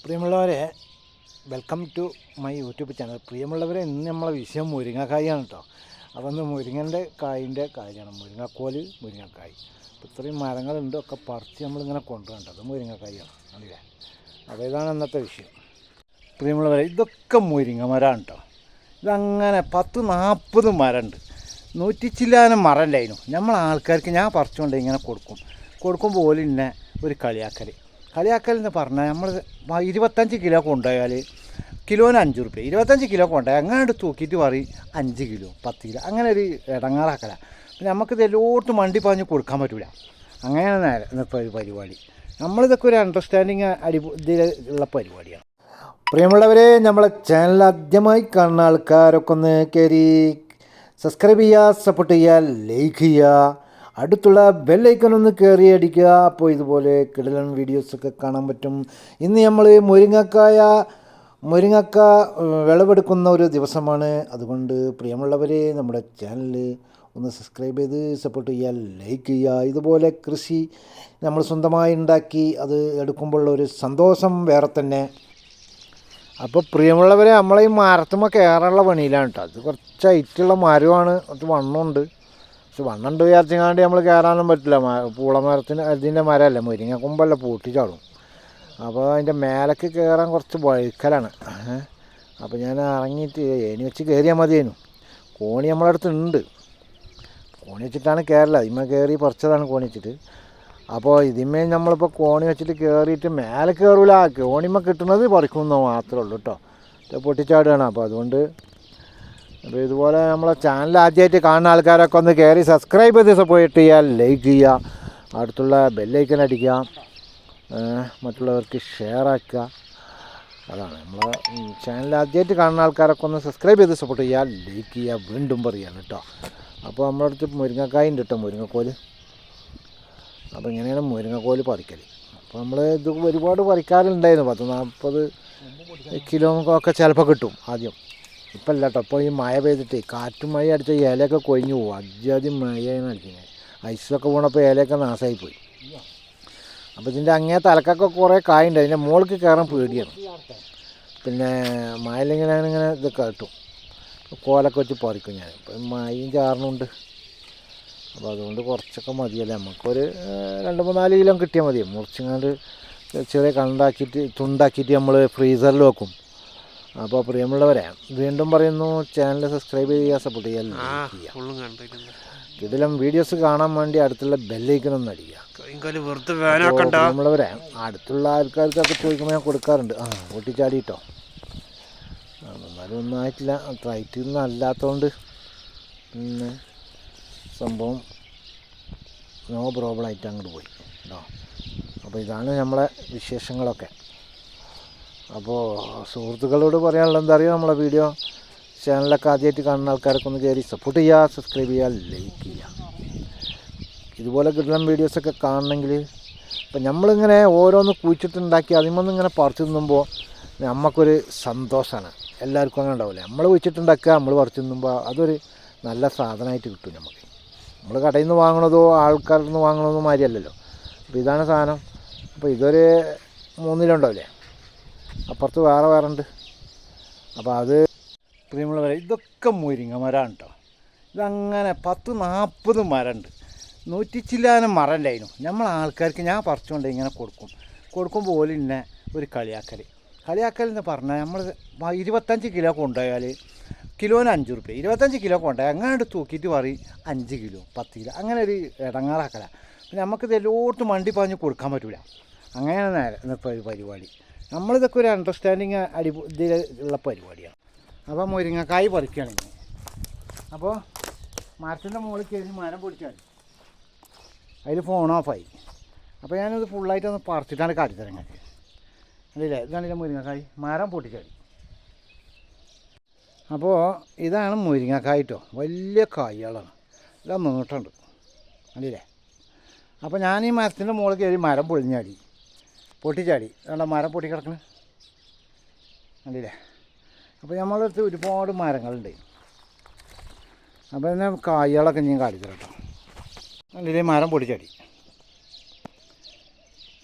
പ്രിയമുള്ളവരെ welcome to my YouTube channel പ്രിയമുള്ളവരെ ഇന്ന് നമ്മളെ വിഷയം മുരിങ്ങക്കായാണ് കേട്ടോ അപ്പോൾ ഇന്ന് മുരിങ്ങന്റെ കായിന്റെ കാര്യമാണ്. മുരിങ്ങക്കോൽ മുരിങ്ങക്കായ്. അപ്പോൾ ഇത്രയും മരങ്ങളുണ്ട് ഒക്കെ പറിച്ച് നമ്മളിങ്ങനെ കൊണ്ടുവരേണ്ടത് മുരിങ്ങക്കായാണ്. അല്ലേ? അപ്പോൾ ഇതാണ് ഇന്നത്തെ വിഷയം. പ്രിയമുള്ളവരെ ഇതൊക്കെ മുരിങ്ങ മരമാണ് കേട്ടോ ഇതങ്ങനെ പത്ത് നാൽപ്പത് മരമുണ്ട് നൂറ്റി ചില്ലാനം മരം ഉണ്ടായിരുന്നു നമ്മൾ ആൾക്കാർക്ക് ഞാൻ പറിച്ചുകൊണ്ട് ഇങ്ങനെ കൊടുക്കും. കൊടുക്കുമ്പോൾ പോലെ ഇന്നെ ഒരു കളിയാക്കൽ കളിയാക്കൽ എന്ന് പറഞ്ഞാൽ നമ്മൾ ഇരുപത്തഞ്ച് കിലോ കൊണ്ടുപോയാൽ കിലോന് അഞ്ച് റുപ്യ ഇരുപത്തഞ്ച് കിലോ കൊണ്ടുപോയി അങ്ങനെ തൂക്കിയിട്ട് പറയും അഞ്ച് കിലോ പത്ത് കിലോ. അങ്ങനെ ഒരു ഇടങ്ങാറാക്കല. പിന്നെ നമുക്കിത് എല്ലായിടത്തും മണ്ടി പറഞ്ഞ് കൊടുക്കാൻ പറ്റില്ല അങ്ങനെയാണ് നേരെ ഒരു പരിപാടി. നമ്മളിതൊക്കെ ഒരു അണ്ടർസ്റ്റാൻഡിങ് അടി ഇതിലുള്ള പരിപാടിയാണ്. പ്രിയമുള്ളവരെ നമ്മളെ ചാനൽ ആദ്യമായി കാണുന്ന ആൾക്കാരൊക്കെ ഒന്ന് കയറി സബ്സ്ക്രൈബ് ചെയ്യുക സപ്പോർട്ട് ചെയ്യുക ലൈക്ക് ചെയ്യുക. അടുത്തുള്ള ബെല്ലൈക്കനൊന്ന് കയറി അടിക്കുക അപ്പോൾ ഇതുപോലെ കിടലൻ വീഡിയോസൊക്കെ കാണാൻ പറ്റും. ഇന്ന് നമ്മൾ മുരിങ്ങക്കായ മുരിങ്ങക്ക വിളവെടുക്കുന്ന ഒരു ദിവസമാണ്. അതുകൊണ്ട് പ്രിയമുള്ളവരെ നമ്മുടെ ചാനൽ ഒന്ന് സബ്സ്ക്രൈബ് ചെയ്ത് സപ്പോർട്ട് ചെയ്യുക ലൈക്ക് ചെയ്യുക. ഇതുപോലെ കൃഷി നമ്മൾ സ്വന്തമായി ഉണ്ടാക്കി അത് എടുക്കുമ്പോഴുള്ള ഒരു സന്തോഷം വേറെ തന്നെ. അപ്പോൾ പ്രിയമുള്ളവരെ നമ്മളെ ഈ മരത്തുമ്പോൾ കയറാനുള്ള പണിയിലാണ് കേട്ടോ അത് കുറച്ച് ഐറ്റുള്ള മരമാണ്. കുറച്ച് വണ്ണമുണ്ട് പക്ഷെ വണ്ണുണ്ട് വിചാരിച്ചങ്ങാണ്ട് നമ്മൾ കയറാനും പറ്റില്ല. പൂളമരത്തിന് അതിന്റെ മരമല്ല മുരിങ്ങ കൊമ്പല്ല പൂട്ടിച്ചാടും അപ്പോൾ അതിന്റെ മേലേക്ക് കയറാൻ കുറച്ച് വഴുക്കലാണ്. അപ്പോൾ ഞാൻ ഇറങ്ങിയിട്ട് ഏണി വെച്ച് കയറിയാൽ മതിയേനു. കോണി നമ്മളടുത്ത് ഉണ്ട് കോണി വെച്ചിട്ടാണ് കയറല ഇമ്മ കയറി പറിച്ചതാണ് കോണി വെച്ചിട്ട്. അപ്പോൾ ഇതിമേ നമ്മളിപ്പോൾ കോണി വെച്ചിട്ട് കയറിയിട്ട് മേലെ കയറൂല കോണിമ്മ കിട്ടുന്നത് പറിക്കുന്നത് മാത്രമേ ഉള്ളൂ കേട്ടോ പൊട്ടിച്ചാടുകയാണ്. അപ്പോൾ അതുകൊണ്ട് അപ്പോൾ ഇതുപോലെ നമ്മളെ ചാനൽ ആദ്യമായിട്ട് കാണുന്ന ആൾക്കാരൊക്കെ ഒന്ന് കയറി സബ്സ്ക്രൈബ് ചെയ്ത് സപ്പോർട്ട് ചെയ്യുക ലൈക്ക് ചെയ്യുക. അടുത്തുള്ള ബെല്ലൈക്കൻ അടിക്കുക. മറ്റുള്ളവർക്ക് ഷെയർ ആക്കുക. അതാണ്. നമ്മളെ ചാനൽ ആദ്യമായിട്ട് കാണുന്ന ആൾക്കാരൊക്കെ ഒന്ന് സബ്സ്ക്രൈബ് ചെയ്ത് സപ്പോർട്ട് ചെയ്യുക. ലൈക്ക് ചെയ്യുക. വീണ്ടും പറയാണ് കേട്ടോ. അപ്പോൾ നമ്മുടെ അടുത്ത് മുരിങ്ങക്കായ ഉണ്ട് കേട്ടോ മുരിങ്ങക്കോൽ. അപ്പോൾ ഇങ്ങനെയാണ് മുരിങ്ങക്കോൽ പറിക്കൽ അപ്പോൾ നമ്മൾ ഇത് ഒരുപാട് പറിക്കാറുണ്ടായിരുന്നു. പത്ത് നാൽപ്പത് കിലോ ഒക്കെ ചിലപ്പോൾ കിട്ടും ആദ്യം. ഇപ്പം അല്ല കേട്ടോ ഇപ്പോൾ ഈ മഴ പെയ്തിട്ട് കാറ്റും മഴ അടിച്ച ഇലയൊക്കെ കൊഴിഞ്ഞു പോകും അജ്ജാതി മഴയാണ് അടിക്കുന്നത് ഐസൊക്കെ പോണപ്പോൾ ഇലയൊക്കെ നാശമായി പോയി അപ്പോൾ ഇതിന്റെ അങ്ങേ തലക്കൊക്കെ കുറേ കായുണ്ട്. അതിന്റെ മുകളിൽ കയറാൻ പേടിയാണ്. പിന്നെ മഴയിലിങ്ങനെ ഇങ്ങനെ ഇത് കേട്ടും. കോലൊക്കെ വെച്ച് പറിക്കും ഞാൻ. ഇപ്പം മഴയും ചാറിനുണ്ട് അപ്പോൾ അതുകൊണ്ട് കുറച്ചൊക്കെ മതിയല്ലേ നമുക്കൊരു രണ്ട് മൂന്നാൽ കിലോ കിട്ടിയാൽ മതി മുറിച്ചിങ്ങാണ്ട് ചെറിയ കണ്ടാക്കിയിട്ട് തുണ്ടാക്കിയിട്ട് നമ്മൾ ഫ്രീസറിൽ വെക്കും. അപ്പോൾ പ്രിയമുള്ളവരെ വീണ്ടും പറയുന്നു ചാനൽ സബ്സ്ക്രൈബ് ചെയ്യുക സപ്പോർട്ട് ചെയ്യുക ഇതിലും വീഡിയോസ് കാണാൻ വേണ്ടി അടുത്തുള്ള ബെല്ലൈക്കണമെന്ന് അടിക്കുക. നമ്മളവരെ അടുത്തുള്ള ആൾക്കാർക്കൊക്കെ ചോദിക്കുമ്പോൾ ഞാൻ കൊടുക്കാറുണ്ട്. ആ പൊട്ടിച്ചാടിയിട്ടോ? ആ, എന്നാലും ഒന്നും ആയിട്ടില്ല. ട്രൈറ്റ് ഒന്നും അല്ലാത്തതുകൊണ്ട് പിന്നെ സംഭവം നോ പ്രോബ്ലം ആയിട്ട് അങ്ങോട്ട് പോയി. കേട്ടോ അപ്പോൾ ഇതാണ് നമ്മളെ വിശേഷങ്ങളൊക്കെ. അപ്പോൾ സുഹൃത്തുക്കളോട് പറയാനുള്ളത് എന്താ അറിയുക നമ്മളെ വീഡിയോ ചാനലൊക്കെ ആദ്യമായിട്ട് കാണുന്ന ആൾക്കാരൊക്കെ ഒന്ന് കയറി സപ്പോർട്ട് ചെയ്യുക സബ്സ്ക്രൈബ് ചെയ്യുക ലൈക്ക് ചെയ്യുക. ഇതുപോലെ കിട്ടുന്ന വീഡിയോസൊക്കെ കാണണമെങ്കിൽ. ഇപ്പം നമ്മളിങ്ങനെ ഓരോന്ന് കുഴിച്ചിട്ടുണ്ടാക്കി അതിമൊന്നും ഇങ്ങനെ പറിച്ചു തിന്നുമ്പോൾ നമുക്കൊരു സന്തോഷമാണ് എല്ലാവർക്കും അങ്ങനെ ഉണ്ടാവില്ല നമ്മൾ കുഴിച്ചിട്ടുണ്ടാക്കുക നമ്മൾ പറിച്ചു തിന്നുമ്പോൾ അതൊരു നല്ല സാധനമായിട്ട് കിട്ടും നമുക്ക്. നമ്മൾ കടയിൽ നിന്ന് വാങ്ങണതോ ആൾക്കാരിൽ നിന്ന് വാങ്ങണതോ മാതിരിയല്ലല്ലോ അപ്പോൾ ഇതാണ് സാധനം. അപ്പോൾ ഇതൊരു മൂന്നിലുണ്ടാവില്ലേ? അപ്പുറത്ത് വേറെ വേറെ ഉണ്ട് അപ്പോൾ അത് പ്രിയമുള്ളവരെ ഇതൊക്കെ മുരിങ്ങ മരമാണ് കേട്ടോ ഇതങ്ങനെ പത്ത് നാൽപ്പത് മരമുണ്ട് നൂറ്റി ചില്ലാനും മരം ഉണ്ടായിരുന്നു നമ്മൾ ആൾക്കാർക്ക് ഞാൻ പറിച്ചുകൊണ്ട് ഇങ്ങനെ കൊടുക്കും. കൊടുക്കുമ്പോൾ പോലെ ഇന്നെ ഒരു കളിയാക്കൽ കളിയാക്കൽ എന്ന് പറഞ്ഞാൽ നമ്മൾ ഇരുപത്തഞ്ച് കിലോ കൊണ്ടുപോയാൽ കിലോന് അഞ്ച് റുപ്യ ഇരുപത്തഞ്ച് കിലോ കൊണ്ടുപോയി അങ്ങനെ തൂക്കിയിട്ട് പറയും അഞ്ച് കിലോ പത്ത് കിലോ. അങ്ങനെ ഒരു ഇടങ്ങാറാക്കല പിന്നെ നമുക്കിത് എല്ലായിടത്തും മണ്ടി പറഞ്ഞ് കൊടുക്കാൻ പറ്റില്ല അങ്ങനെയാണ് ഇന്നത്തെ ഒരു പരിപാടി. നമ്മളിതൊക്കെ ഒരു അണ്ടർസ്റ്റാൻഡിങ് അടി ഇതിലുള്ള പരിപാടിയാണ്. അപ്പോൾ മുരിങ്ങക്കായ് പറിക്കുകയാണ് ഇനി. അപ്പോൾ മരത്തിന്റെ മുകളിൽ കയറി മരം പൊടിച്ചാൽ അതിൽ ഫോൺ ഓഫായി അപ്പോൾ ഞാനത് ഫുള്ളായിട്ട് ഒന്ന് പറിച്ചിട്ടാണ് കാട്ടിത്തരാൻ നിങ്ങൾക്ക് അല്ലേ ഇതാണല്ലേ മുരിങ്ങക്കായ്. മരം പൊട്ടിച്ചാടി അപ്പോൾ ഇതാണ് മുരിങ്ങക്കായിട്ടോ വലിയ കായികളാണ്. എല്ലാം നീട്ടുണ്ട്. അല്ലേ അപ്പോൾ ഞാൻ ഈ മരത്തിന്റെ മുകളിൽ കയറി മരം പൊളിഞ്ഞാടി പൊട്ടിച്ചാടി. അതുകൊണ്ട് മരം പൊട്ടി കിടക്കണേ? കണ്ടില്ലേ? അപ്പോൾ നമ്മളെ അടുത്ത് ഒരുപാട് മരങ്ങളുണ്ട്. അപ്പോൾ തന്നെ കായികളൊക്കെ ഞാൻ കാണിച്ചു കേട്ടോ കണ്ടില്ലേ? മരം പൊട്ടിച്ചാടി.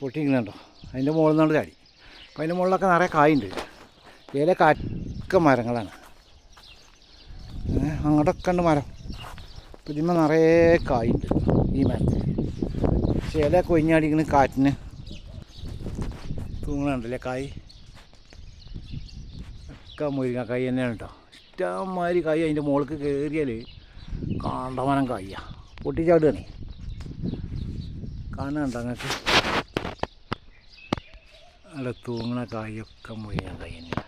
പൊട്ടിക്കുന്നുണ്ടോ അതിന്റെ മുകളിൽ നിന്നാണ് ചാടി. അപ്പം അതിന്റെ മുകളിലൊക്കെ നിറയെ കായുണ്ട്. ഇല കാറ്റൊക്കെ മരങ്ങളാണ്. അങ്ങോട്ടൊക്കെ ഉണ്ട് മരം. അപ്പം ഇതിന്മേൽ നിറയെ കായുണ്ട് ഈ മരത്തിൽ. പക്ഷേ ഇല കൊയിഞ്ഞാടിക്കുന്ന കാറ്റിന് തൂങ്ങണുണ്ടല്ലേ കായ്? ഒക്കെ മുരിങ്ങക്കായ് തന്നെയാണ് കേട്ടോ ഇഷ്ടംമാതിരി കായ് അതിന്റെ മുകൾക്ക് കയറിയാൽ കാണ്ടമാനം കായ്യ. പൊട്ടിച്ചാടുകയാണ്. കാണുന്നുണ്ടോ അങ്ങക്ക്? അവിടെ തൂങ്ങണ കായൊക്കെ മുരിങ്ങ കായ് തന്നെയാണ്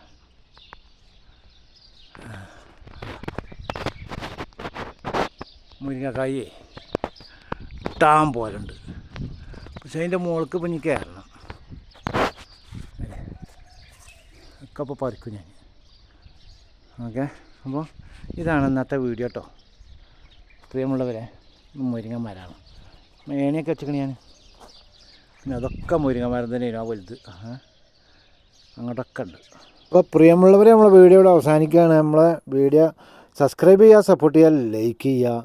മുരിങ്ങക്കായേ ഇട്ടാൻ പോലുണ്ട് പക്ഷെ അതിന്റെ മുകൾക്ക് ഇപ്പം ഇനി കയറണം ഒക്കെ അപ്പോൾ പറിക്കും ഞാൻ. ഓക്കെ അപ്പോൾ ഇതാണ് ഇന്നത്തെ വീഡിയോ കേട്ടോ പ്രിയമുള്ളവരെ മുരിങ്ങ മരമാണ് മേനയൊക്കെ വെച്ചിക്കണ ഞാൻ? പിന്നെ അതൊക്കെ മുരിങ്ങ മരം തന്നെയാണ് ആ വലുത്. അങ്ങോട്ടൊക്കെ ഉണ്ട്. അപ്പോൾ പ്രിയമുള്ളവരെ നമ്മളെ വീഡിയോ ഇവിടെ അവസാനിക്കുകയാണ്. നമ്മളെ വീഡിയോ സബ്സ്ക്രൈബ് ചെയ്യുക സപ്പോർട്ട് ചെയ്യുക ലൈക്ക് ചെയ്യുക.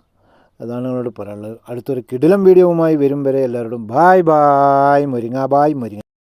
അതാണ് നിങ്ങളോട് പറയാനുള്ളത്. അടുത്തൊരു കിടിലം വീഡിയോവുമായി വരും വരെ എല്ലാവരോടും. ബായ് ബായ് മുരിങ്ങ ബായ് മുരിങ്ങ